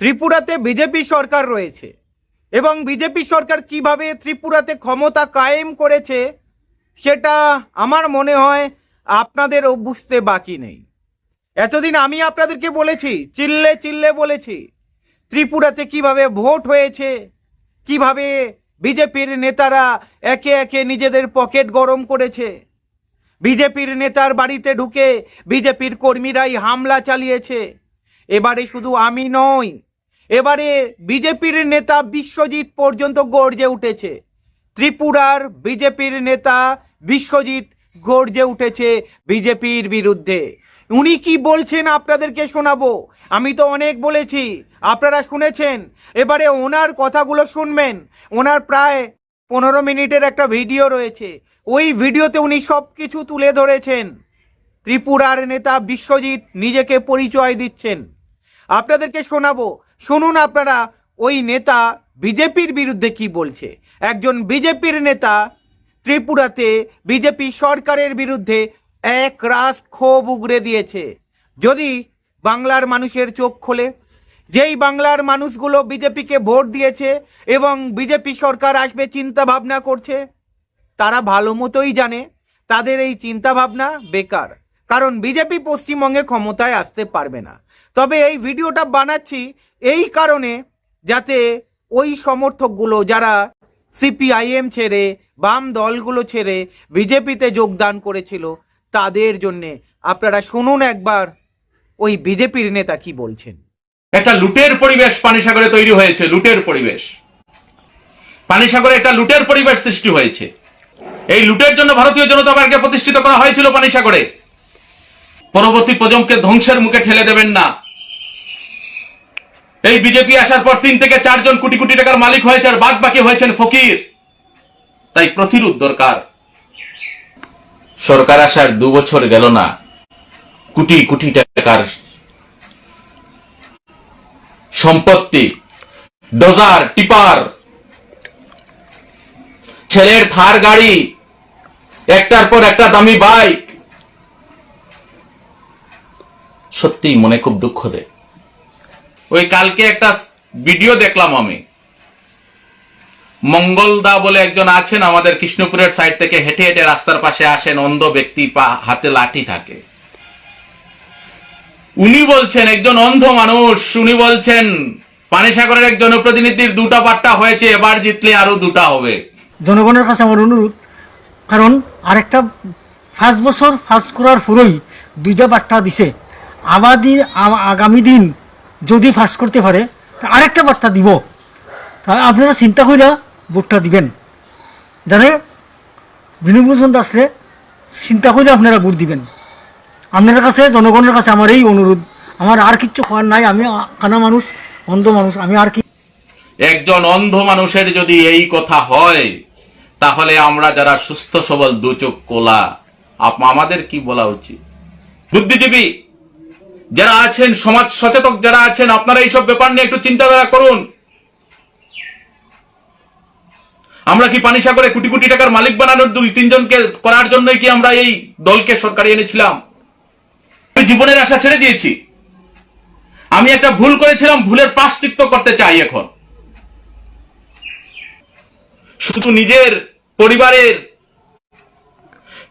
ত্রিপুরাতে বিজেপি সরকার রয়েছে। এবং বিজেপি সরকার কীভাবে ত্রিপুরাতে ক্ষমতা কায়েম করেছে, সেটা আমার মনে হয় আপনাদেরও বুঝতে বাকি নেই। এতদিন আমি আপনাদেরকে বলেছি, চিল্লে চিল্লে বলেছি, ত্রিপুরাতে কীভাবে ভোট হয়েছে, কীভাবে বিজেপির নেতারা একে একে নিজেদের পকেট গরম করেছে, বিজেপির নেতার বাড়িতে ঢুকে বিজেপির কর্মীরাই হামলা চালিয়েছে। এবারে শুধু আমি নই এবারে বিজেপির নেতা বিশ্বজিৎ পর্যন্ত গর্জে উঠেছে। ত্রিপুরার বিজেপির নেতা বিশ্বজিৎ গর্জে উঠেছে বিজেপির বিরুদ্ধে। উনি কি বলছেন আপনাদেরকে শোনাবো? আমি তো অনেক বলেছি, আপনারা শুনেছেন। এবারে ওনার কথাগুলো শুনবেন। ওনার প্রায় পনেরো মিনিটের একটা ভিডিও রয়েছে। ওই ভিডিওতে উনি সব কিছু তুলে ধরেছেন। ত্রিপুরার নেতা বিশ্বজিৎ নিজেকে পরিচয় দিচ্ছেন। আপনাদেরকে শোনাবো শুনুন আপনারা, ওই নেতা বিজেপির বিরুদ্ধে কি বলছে? একজন বিজেপির নেতা ত্রিপুরাতে বিজেপি সরকারের বিরুদ্ধে এক রাস ক্ষোভ উগরে দিয়েছে। যদি বাংলার মানুষের চোখ খোলে, যেই বাংলার মানুষগুলো বিজেপিকে ভোট দিয়েছে এবং বিজেপি সরকার আসবে চিন্তা ভাবনা করছে, তারা ভালো মতোই জানে, তাদের এই চিন্তা ভাবনা বেকার। কারণ বিজেপি পশ্চিমবঙ্গে ক্ষমতায় আসতে পারবে না। তবে এই ভিডিওটা বানাচ্ছি এই কারণে যাতে ওই সমর্থকগুলো যারা সিপিআইএম ছেড়ে, বাম দলগুলো ছেড়ে, বিজেপিতে যোগদান করেছিল, তাদের জন্যে আপনারা শুনুন একবার ওই বিজেপির নেতা কি বলছেন। একটা লুটের পরিবেশ পানিসাগরে তৈরি হয়েছে, লুটের পরিবেশ। পানিসাগরে একটা লুটের পরিবেশ সৃষ্টি হয়েছে। এই লুটের জন্য ভারতীয় জনতা পার্টিকে প্রতিষ্ঠিত করা হয়েছিল পানিসাগরে। পরবর্তী প্রজন্মকে ধ্বংসের মুখে ঠেলে দেবেন না। এই বিজেপি আসার পর তিন থেকে চারজন কোটি কোটি টাকার মালিক হয়েছে আর বাদ বাকি হয়েছেন ফকির। তাই প্রতিরোধ দরকার। সরকার আসার দু বছর গেল না। কোটি কোটি টাকার সম্পত্তি, ডোজার, টিপার, ছেলের থার গাড়ি, একটার পর একটা দামি বাইক। সত্যি মনে খুব দুঃখ দেয়। ওই কালকে একটা ভিডিও দেখলাম আমি। মঙ্গলদা বলে একজন আছেন আমাদের কৃষ্ণপুরের সাইড থেকে, হেঁটে হেঁটে রাস্তার পাশে আসেন, অন্ধ ব্যক্তি পা, হাতে লাঠি থাকে। উনি বলছেন, একজন অন্ধ মানুষ। উনি বলছেন পানিসাগরের এক জনপ্রতিনিধির দুটা পাট্টা হয়েছে, এবার জিতলে আরও দুটা হবে। জনগণের কাছে আমার অনুরোধ, কারণ আরেকটা পাঁচ বছর পাস করার পরেই দুইটা পাট্টা দিছে। আবার দিন আ- আগামী দিন যদি ফাঁস করতে পারে আরেকটা বার্তা দিব। আপনারা চিন্তা কইরা ভোটটা দিবেন। জানে বিনুভূষণ আসলে চিন্তা করে আপনারা ভোট দিবেন। আপনার কাছে, জনগণের কাছে আমার এই অনুরোধ। আমার আর কিচ্ছু করার নাই, আমি কানা মানুষ, অন্ধ মানুষ, আমি আর কি একজন অন্ধ মানুষের যদি এই কথা হয়, তাহলে আমরা যারা সুস্থ সবল দু চোখ কোলা আমাদের কি বলা উচিত? বুদ্ধিজীবী! যারা আছেন, সমাজ সচেতক যারা আছেন, আপনারা এইসব ব্যাপার নিয়ে একটু চিন্তাধারা করুন। আমরা কি পানিসাগরে কোটি কোটি টাকার মালিক বানানোর দুই তিনজনকে করার জন্যই কি আমরা এই দলকে সরকারি এনেছিলাম? জীবনের আশা ছেড়ে দিয়েছি। আমি একটা ভুল করেছিলাম, ভুলের প্রাশ্চিত্য করতে চাই এখন। শুধু নিজের পরিবারের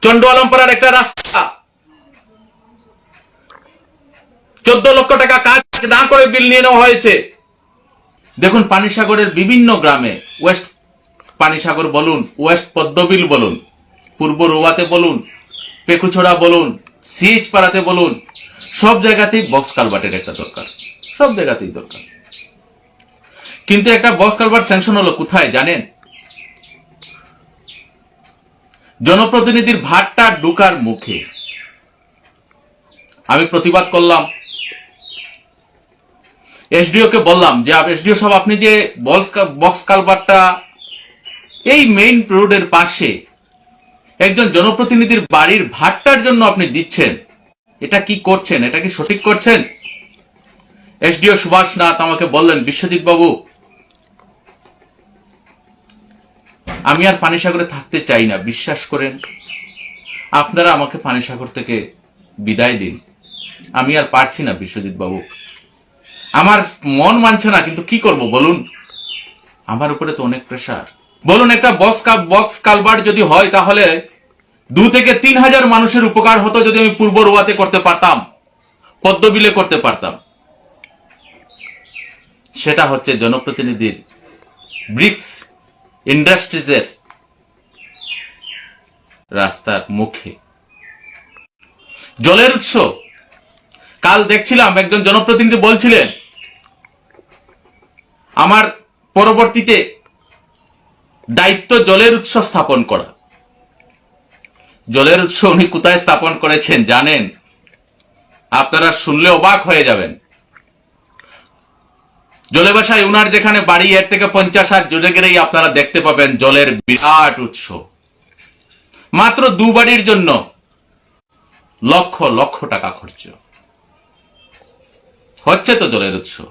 চন্ডালমপাড়ার একটা রাস্তা চোদ্দ লক্ষ টাকা কাজ না করে বিল নিয়ে নেওয়া হয়েছে। দেখুন, পানিসাগরের বিভিন্ন গ্রামে ওয়েস্ট পানিসাগর বলুন, ওয়েস্ট পদ্মবিল বলুন, পূর্ব রোয়াতে বলুন, পেকুছড়া বলুন সিএচ পাড়াতে বলুন, সব জায়গাতেই বক্স কালভার্টের একটা দরকার। সব জায়গাতেই দরকার। কিন্তু একটা বক্স কালভার্ট স্যাংশন হলো কোথায় জানেন? জনপ্রতিনিধির ভাটটা ঢুকার মুখে। আমি প্রতিবাদ করলাম। এসডিও কে বললাম যে এসডিও সাহেব, আপনি যে বক্স কালভারটা, এই মেইন রোডের পাশে একজন জনপ্রতিনিধির বাড়ির ভাটটার জন্য আপনি দিচ্ছেন, এটা কি করছেন? এটা কি সঠিক করছেন? এসডিও সুভাষ নাথ আমাকে বললেন, বিশ্বজিৎ বাবু, আমি আর পানিসাগরে থাকতে চাই না, বিশ্বাস করেন, আপনারা আমাকে পানিসাগর থেকে বিদায় দিন, আমি আর পারছি না, বিশ্বজিৎ বাবু। আমার মন মানছে না, কিন্তু কি করব বলুন? আমার উপরে তো অনেক প্রেশার বলুন, একটা বক্স কাপ বক্স কালবার যদি হয়, তাহলে দু থেকে তিন হাজার মানুষের উপকার হতো যদি আমি পূর্ব রোয়াতে করতে পারতাম, পদ্মবিলে করতে পারতাম। সেটা হচ্ছে জনপ্রতিনিধির ব্রিক্স ইন্ডাস্ট্রিজের রাস্তার মুখে। জলের উৎস। কাল দেখছিলাম, একজন জনপ্রতিনিধি বলছিলেন আমার পরবর্তীতে দায়িত্ব জলের উৎস স্থাপন করা। জলের উৎস উনি কোথায় স্থাপন করেছেন জানেন? আপনারা শুনলে অবাক হয়ে যাবেন। জলে বাসায় উনার যেখানে বাড়ি, এর থেকে পঞ্চাশ হাত জুড়ে গেলেই আপনারা দেখতে পাবেন জলের বিরাট উৎস। মাত্র দু বাড়ির জন্য লক্ষ লক্ষ টাকা খরচ। হচ্ছে তো জলের উৎস।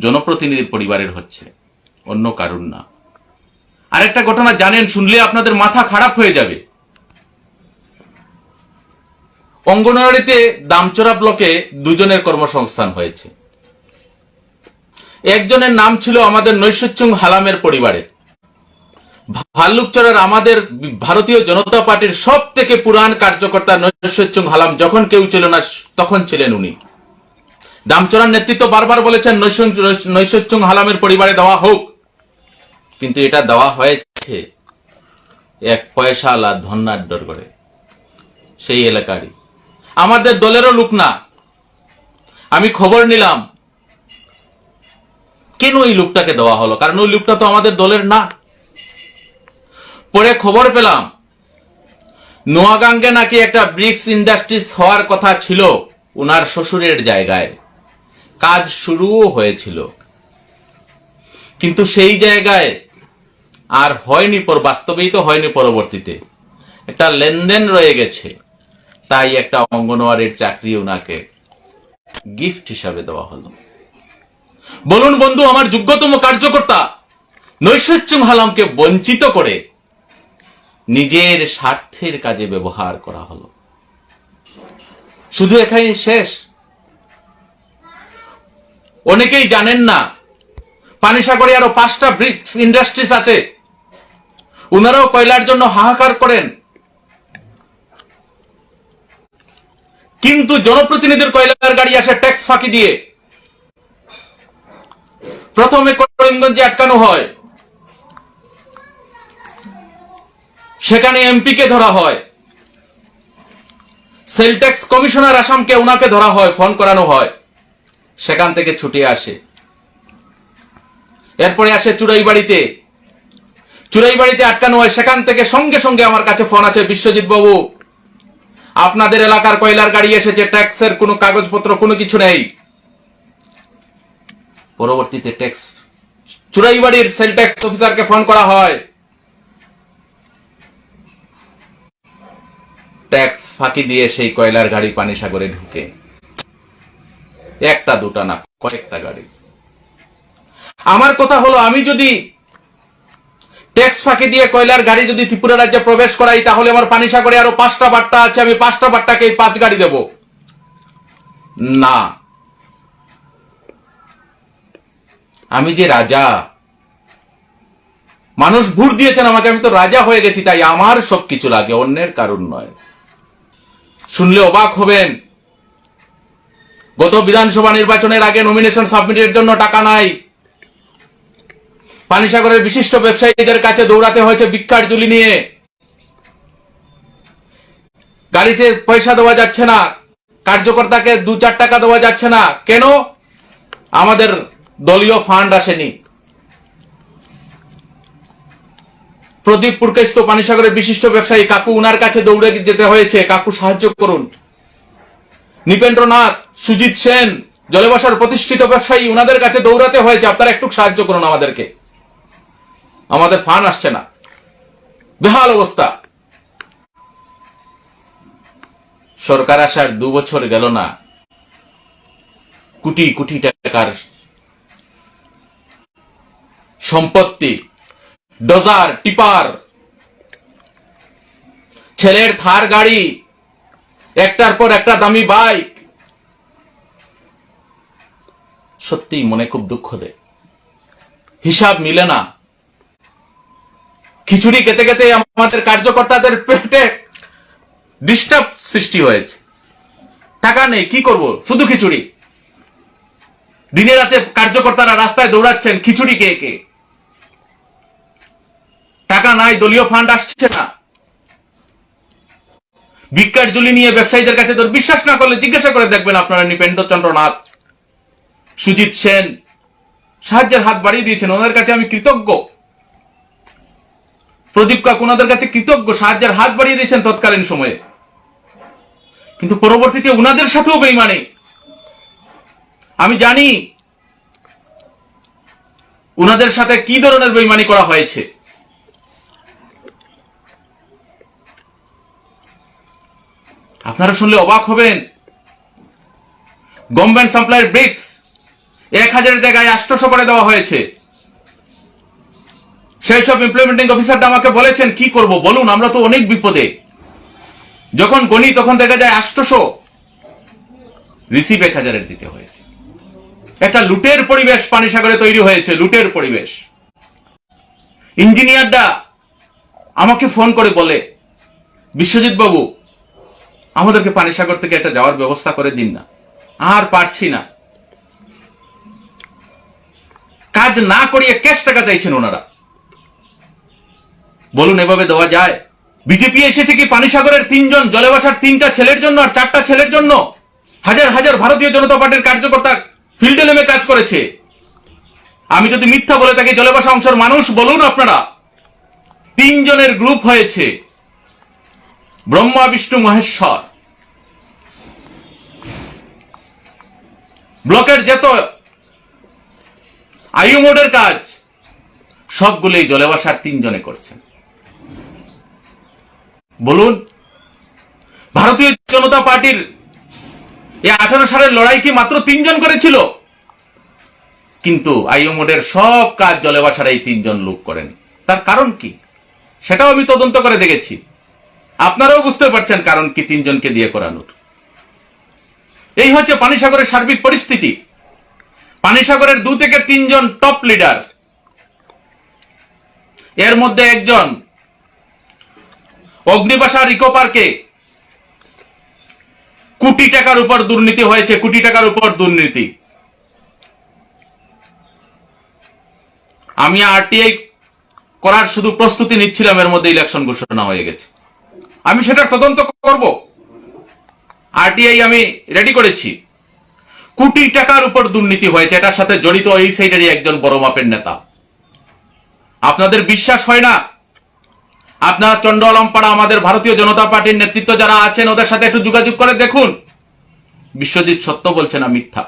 জনপ্রতিনিধি পরিবারের হচ্ছে। অন্য কারণ না। আরেকটা ঘটনা জানেন, শুনলে আপনাদের মাথা খারাপ হয়ে যাবে। অঙ্গনওয়াড়িতে দামচড়া ব্লকে দুজনের কর্মসংস্থান হয়েছে। একজনের নাম ছিল আমাদের নৈশচুং হালামের পরিবারের ভাল্লুকচরের আমাদের ভারতীয় জনতা পার্টির সব থেকে পুরান কার্যকর্তা নৈশচুং হালাম, যখন কেউ ছিল না, তখন ছিলেন উনি। দামচরার নেতৃত্ব বারবার বলেছেন নৈশচুং হালামের পরিবারে দেওয়া হোক। কিন্তু এটা দেওয়া হয়েছে। এক পয়সা আলা ধন্যাড্ডর করে সেই এলাকারই। আমাদের দলেরও লোক না। আমি খবর নিলাম। কেন ওই লোকটাকে দেওয়া হলো? কারণ ওই লোকটা তো আমাদের দলের না। পরে খবর পেলাম, নোয়াগাঙ্গে নাকি একটা ব্রিক্স ইন্ডাস্ট্রিজ হওয়ার কথা ছিল উনার শ্বশুরের জায়গায়। কাজ শুরুও হয়েছিল। কিন্তু সেই জায়গায় আর হয়নি, পর বাস্তবেই তো হয়নি পরবর্তীতে। একটা লেনদেন রয়ে গেছে। তাই একটা অঙ্গনওয়াড়ির চাকরি ওনাকে গিফট হিসাবে দেওয়া হলো। বলুন বন্ধু, আমার যোগ্যতম কার্যকর্তা নৈশচুং হালামকে বঞ্চিত করে নিজের স্বার্থের কাজে ব্যবহার করা হলো। শুধু এখানে শেষ। অনেকেই জানেন না, পানিসাগরে আরও পাঁচটা ব্রিক্স ইন্ডাস্ট্রিজ আছে। ওনারাও কয়লার জন্য হাহাকার করেন। কিন্তু জনপ্রতিনিধির কয়লার গাড়ি আসে ট্যাক্স ফাঁকি দিয়ে। প্রথমে করিমগঞ্জে আটকানো হয়। সেখানে এমপি কে ধরা হয়। সেল ট্যাক্স কমিশনার আসামকে ওনাকে ধরা হয়, ফোন করানো হয়। সেখান থেকে ছুটে আসে। এরপরে আসে চুরাই বাড়িতে চুরাই বাড়িতে আটকানো হয় সেখান থেকে সঙ্গে সঙ্গে আমার কাছে ফোন আছে, বিশ্বজিৎ বাবু, আপনাদের এলাকার কয়লার গাড়ি এসেছে, ট্যাক্সের কোনো কাগজপত্র, কোনো কিছু নেই। পরবর্তীতে ট্যাক্স চুরাই বাড়ির সেল ট্যাক্স অফিসারকে ফোন করা হয়। ট্যাক্স ফাঁকি দিয়ে সেই কয়লার গাড়ি পানি সাগরে ঢুকে। একটা, দুটা না, কয়েকটা গাড়ি। আমার কথা হলো, আমি যদি ট্যাক্স ফাঁকি দিয়ে কয়লার গাড়ি যদি ত্রিপুরা রাজ্যে প্রবেশ করাই, তাহলে আমার পানি সাগরে আরও পাঁচটা বাট্টা আছে, আমি পাঁচটা বাট্টাকে পাঁচ গাড়ি দেব। না। আমি যে রাজা, মানুষ ভোট দিয়েছেন আমাকে, আমি তো রাজা হয়ে গেছি, তাই আমার সবকিছু লাগে, অন্যের কারণ নয়। শুনলে অবাক হবেন গত বিধানসভা নির্বাচনের আগে নমিনেশন সাবমিটের জন্য টাকা নাই। পানিসাগরের বিশিষ্ট ব্যবসায়ীদের কাছে দৌড়াতে হয়েছে ভিক্ষার জুলি নিয়ে। গাড়িতে পয়সা দেওয়া যাচ্ছে না। কার্যকর্তাকে দু চার টাকা দেওয়া যাচ্ছে না। কেন? আমাদের দলীয় ফান্ড আসেনি। প্রদীপ পুরকেস্ত পানিসাগরের বিশিষ্ট ব্যবসায়ী কাকু উনার কাছে দৌড়ে যেতে হয়েছে। কাকু সাহায্য করুন। নৃপেন্দ্রনাথ সুজিত সেন জলেবাসার প্রতিষ্ঠিত ব্যবসায়ী, উনাদের কাছে দৌড়াতে হয়েছে। আপনারা একটু সাহায্য করুন আমাদেরকে। আমাদের ফান আসছে না। বেহাল অবস্থা। সরকার আসার দু বছর গেল না। কোটি কোটি টাকার সম্পত্তি, ডজার, টিপার। ছেলের থার গাড়ি, একটার পর একটা দামি বাইক সত্যিই মনে খুব দুঃখ দেয়। হিসাব মিলে না। খিচুড়ি খেতে খেতে আমাদের কার্যকর্তাদের পেটে ডিস্টার্ব সৃষ্টি হয়েছে। টাকা নেই, কি করব? শুধু খিচুড়ি। দিনে রাতে কার্যকর্তারা রাস্তায় দৌড়াচ্ছেন, খিচুড়ি কে কে টাকা নাই, দলীয় ফান্ড আসছে না। ভিক্ষার জুলি নিয়ে ব্যবসায়ীদের কাছে তোর বিশ্বাস না করলে জিজ্ঞাসা করে দেখবেন আপনারা নৃপেন্দ্র চন্দ্রনাথ সুজিত সেন সাহায্যের হাত বাড়িয়ে দিয়েছেন। ওনাদের কাছে আমি কৃতজ্ঞ। প্রদীপ কাক ওনাদের কাছে কৃতজ্ঞ। সাহায্যের হাত বাড়িয়ে দিয়েছেন তৎকালীন সময়ে। কিন্তু পরবর্তীতে উনাদের সাথেও বেইমানি। আমি জানি উনাদের সাথে কি ধরনের বেইমানি করা হয়েছে। আপনারা শুনলে অবাক হবেন। গভর্নমেন্ট সাপ্লাইয়ের ব্রিক্স এক হাজারের জায়গায় আষ্টশো করে দেওয়া হয়েছে। সেই সব ইমপ্লিমেন্টিং অফিসারটা আমাকে বলেছেন, কি করব বলুন, আমরা তো অনেক বিপদে। যখন গণি তখন দেখা যায় আষ্টশো। রিসিভ এক হাজারের দিতে হয়েছে। একটা লুটের পরিবেশ পানিসাগরে তৈরি হয়েছে, লুটের পরিবেশ। ইঞ্জিনিয়ারটা আমাকে ফোন করে বলে, বিশ্বজিৎ বাবু, আমাদেরকে পানিসাগর থেকে একটা যাওয়ার ব্যবস্থা করে দিন না। আর পারছি না। কাজ না করিয়ে ক্যাশ টাকা চাইছেন ওনারা। বলুন, এভাবে দেওয়া যায়? বিজেপি এসেছে কি পানিসাগরের তিনজন জলে বাসার তিনটা ছেলের জন্য আর চারটা ছেলের জন্য? হাজার হাজার ভারতীয় জনতা পার্টির কার্যকর্তা ফিল্ডে নেমে কাজ করেছে। আমি যদি মিথ্যা বলে থাকি জলে বাসা অংশের মানুষ, বলুন আপনারা। তিনজনের গ্রুপ হয়েছে। ব্রহ্মা, বিষ্ণু, মহেশ্বর। ব্লকের যত আয়ু মোডের কাজ। সবগুলোই জলেবাসার তিনজনে করছেন। বলুন, ভারতীয় জনতা পার্টির এই আঠারো সালের লড়াই কি মাত্র তিনজন করেছিল? কিন্তু আইও মোডের সব কাজ জলেবাসার এই তিনজন লোক করেন। তার কারণ কি? সেটাও আমি তদন্ত করে দেখেছি। আপনারাও বুঝতে পারছেন কারণ কি তিনজনকে দিয়ে করানোর। এই হচ্ছে পানিসাগরের সার্বিক পরিস্থিতি। পানিসাগরের দু থেকে তিনজন টপ লিডার এর মধ্যে একজন অগ্নিবাসা রিকো পার্কে কোটি টাকার উপর দুর্নীতি হয়েছে, কোটি টাকার উপর দুর্নীতি। আমি আরটিআই করার শুধু প্রস্তুতি নিচ্ছিলাম, এর মধ্যে ইলেকশন ঘোষণা হয়ে গেছে। আমি সেটার তদন্ত করব। আরটিআই আমি রেডি করেছি। কোটি টাকার উপর দুর্নীতি হয়েছে, এটার সাথে জড়িত এই সাইডেরই একজন বড় মাপের নেতা। আপনাদের বিশ্বাস হয় না? আপনার চন্ডলমপাড়া আমাদের ভারতীয় জনতা পার্টির নেতৃত্ব যারা আছেন, ওদের সাথে একটু যোগাযোগ করে দেখুন। বিশ্বজিৎ সত্য বলছে না মিথ্যা।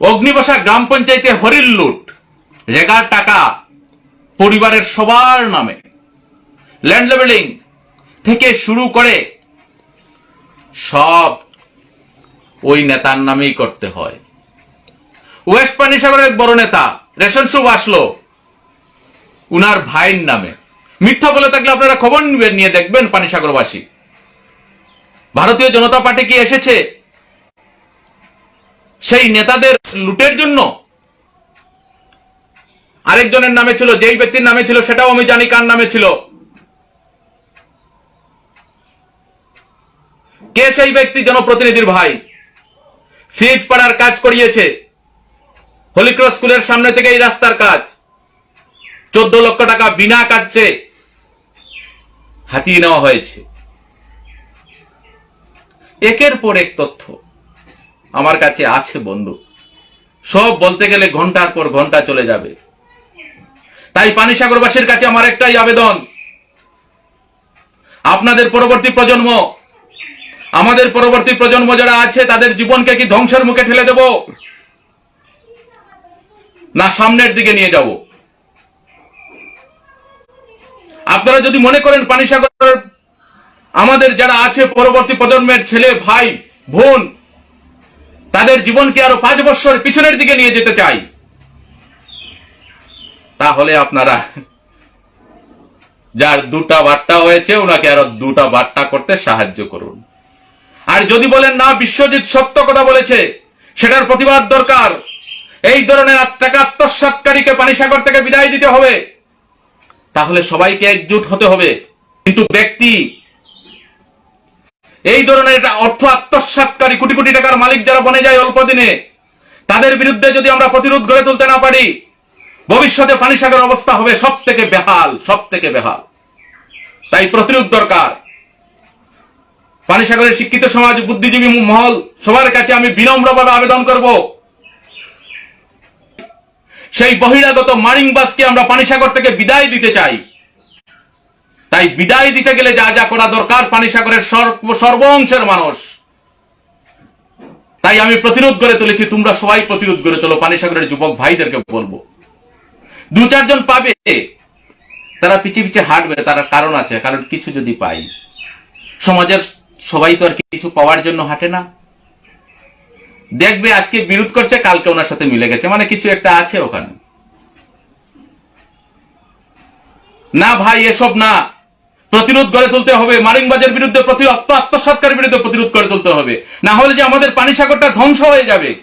অগ্নিবসা গ্রাম পঞ্চায়েতে হরিল লুট, রেগার টাকা, পরিবারের সবার নামে। ল্যান্ড লেভেলিং থেকে শুরু করে সব ওই নেতার নামেই করতে হয়। ওয়েস্ট পানি পানিসাগরের এক বড় নেতা, রেশন শুভ আসলো। উনার ভাইয়ের নামে। মিথ্যা বলে থাকলে আপনারা খবর নিবেন, নিয়ে দেখবেন পানিসাগরবাসী। ভারতীয় জনতা পার্টি কি এসেছে? সেই নেতাদের লুটের জন্য। আরেকজনের নামে ছিল, যেই ব্যক্তির নামে ছিল, সেটাও আমি জানি কার নামে ছিল। কে সেই ব্যক্তি? জনপ্রতিনিধির ভাই। সিএজ পাড়ার কাজ করিয়েছে। হলিক্রস স্কুলের সামনে থেকে এই রাস্তার কাজ। চোদ্দ লক্ষ টাকা বিনা কাজছে হাতিয়ে নেওয়া হয়েছে। একের পর এক তথ্য আমার কাছে আছে বন্ধু। সব বলতে গেলে ঘণ্টার পর ঘণ্টা চলে যাবে। তাই পানিসাগরবাসীর কাছে আমার একটাই আবেদন। আপনাদের পরবর্তী প্রজন্ম আমাদের পরবর্তী প্রজন্ম যারা আছে, তাদের জীবনকে কি ধ্বংসের মুখে ঠেলে দেব? না, সামনের দিকে নিয়ে যাব। আপনারা যদি মনে করেন পানিসাগর আমাদের যারা আছে, পরবর্তী প্রজন্মের ছেলে, ভাই, বোন, তাদের জীবনকে আরও পাঁচ বছর পিছনের দিকে নিয়ে যেতে চাই, তাহলে আপনারা যার দুটা বার্তা হয়েছে ওনাকে আরও দুটা বার্তা করতে সাহায্য করুন। আর যদি বলেন, না, বিশ্বজিৎ সত্য কথা বলেছে, সেটার প্রতিবাদ দরকার। এই ধরনের টাকা আত্মসাতকারীকে পানিসাগর থেকে বিদায় দিতে হবে। তাহলে সবাইকে একজুট হতে হবে। কিন্তু ব্যক্তি, এই ধরনের এটা অর্থ আত্মসাতকারী কোটি কোটি টাকার মালিক যারা বনে যায় অল্প দিনে, তাদের বিরুদ্ধে যদি আমরা প্রতিরোধ গড়ে তুলতে না পারি, ভবিষ্যতে পানিসাগর অবস্থা হবে সব থেকে বেহাল সব থেকে বেহাল। তাই প্রতিরোধ দরকার। পানিসাগরের শিক্ষিত সমাজ, বুদ্ধিজীবী মহল, সবার কাছে আমি বিনম্রভাবে আবেদন করব। সেই বহিরাগত মারিংবাসকে আমরা পানিসাগর থেকে বিদায় দিতে চাই। তাই বিদায় দিতে গেলে যা যা করা দরকার পানিসাগরের সর্ব অংশের মানুষ। তাই আমি প্রতিরোধ করে তুলেছি, তোমরা সবাই প্রতিরোধ করে তোলো পানিসাগরের যুবক ভাইদেরকে বলব। দু চারজন পাবে, তারা পিছিয়ে পিছিয়ে হাঁটবে, তার কারণ আছে, কারণ কিছু যদি পাই। সমাজের সবাই তো আর কিছু পাওয়ার জন্য হাঁটে না। দেখবে আজকে বিরোধ করছে, কালকে ওনার সাথে মিলে গেছে। মানে কিছু একটা আছে ওখানে। না ভাই, এসব না। প্রতিরোধ গড়ে তুলতে হবে। মারিংবাজের বিরুদ্ধে আত্মসাৎকারের বিরুদ্ধে প্রতিরোধ করে তুলতে হবে। না হলে যে আমাদের পানি সাগরটা ধ্বংস হয়ে যাবে।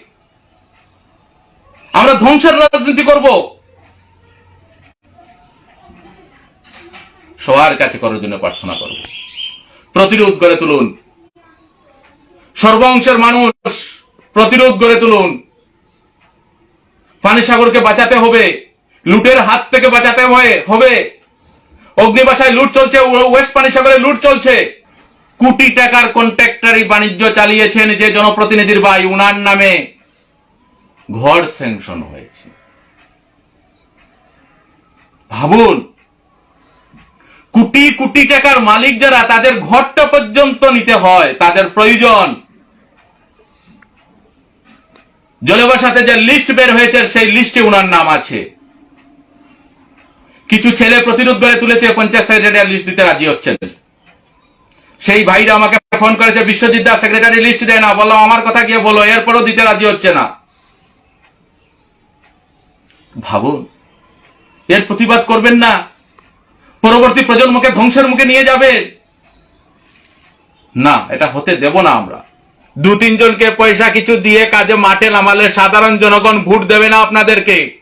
আমরা ধ্বংসের রাজনীতি করব। সবার কাছে করার জন্য প্রার্থনা করব। প্রতিরোধ গড়ে তুলুন। সর্বংশের মানুষ প্রতিরোধ গড়ে তুলুন। পানিসাগরকে বাঁচাতে হবে, লুটের হাত থেকে বাঁচাতে হবে। অগ্নিবাসায় লুট চলছে ওয়েস্ট পানিসাগরে লুট চলছে। কোটি টাকার কন্ট্রাক্টারি বাণিজ্য চালিয়েছেন যে জনপ্রতিনিধির ভাই, উনার নামে ঘর স্যাংশন হয়েছে। ভাবুন কোটি কোটি টাকার মালিক যারা, তাদের ঘরটা পর্যন্ত নিতে হয়, তাদের প্রয়োজন। জলবাসাতে যে লিস্ট বের হয়েছে, সেই লিস্টে উনার নাম আছে। কিছু ছেলে প্রতিরোধ গড়ে তুলেছে পঞ্চায়েত সেক্রেটারি লিস্ট দিতে রাজি হচ্ছেন। সেই ভাইরা আমাকে ফোন করেছে, বিশ্বজিৎ দাস সেক্রেটারি লিস্ট দেয় না। বললাম, আমার কথা গিয়ে বলো, এরপরও দিতে রাজি হচ্ছে না। ভাবুন, এর প্রতিবাদ করবেন না। পরবর্তী প্রজন্মকে ধ্বংসের মুখে নিয়ে যাবে। না, এটা হতে দেব না আমরা। দু তিনজনকে পয়সা কিছু দিয়ে কাজে মাঠে নামালে সাধারণ জনগণ ভোট দেবে না আপনাদেরকে।